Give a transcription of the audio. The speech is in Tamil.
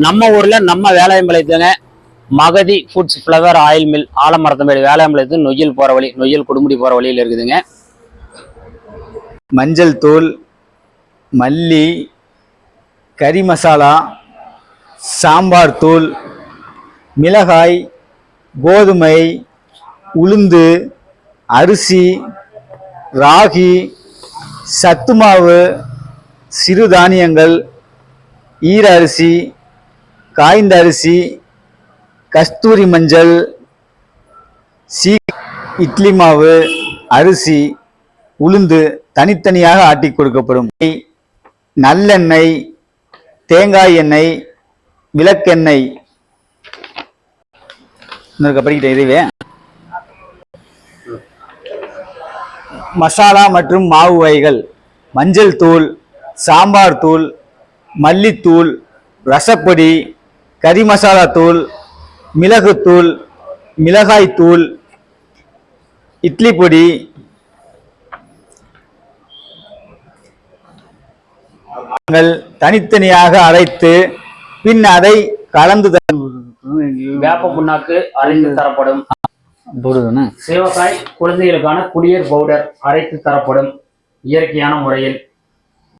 நம்ம ஊர்ல நம்ம வேலாயம்பாளையத்துங்க Magathi foods flower oil mill Alamarathampedu வேலாயம்பாளையத்து Noyyal போற வழி நொய்யல் குடுமுடி போற வழியில இருக்குதுங்க. மஞ்சள் தூள் மல்லி கறி மசாலா சாம்பார் தூள் மிளகாய் கோதுமை உளுந்து அரிசி ராகி சத்து மாவு சிறுதானியங்கள் ஈர அரிசி காய்ந்த அரிசி கஸ்தூரி மஞ்சள் சீ இட்லி மாவு அரிசி உளுந்து தனித்தனியாக ஆட்டி கொடுக்கப்படும். நல்லெண்ணெய் தேங்காய் எண்ணெய் விளக்கெண்ணெய். படிக்கிட்டேன் இதுவே? மசாலா மற்றும் மாவு வகைகள். மஞ்சள் தூள் சாம்பார் தூள் மல்லித்தூள் ரசப்பொடி கறி மசாலா தூள் மிளகுத்தூள் மிளகாய் தூள் இட்லி பொடி நாங்கள் தனித்தனியாக அரைத்து பின் அதை கலந்து வேப்ப புண்ணாக்கு அரைத்து தரப்படும். சிவகாய் குழந்தைகளுக்கான குளியல் பவுடர் அரைத்து தரப்படும் இயற்கையான முறையில்.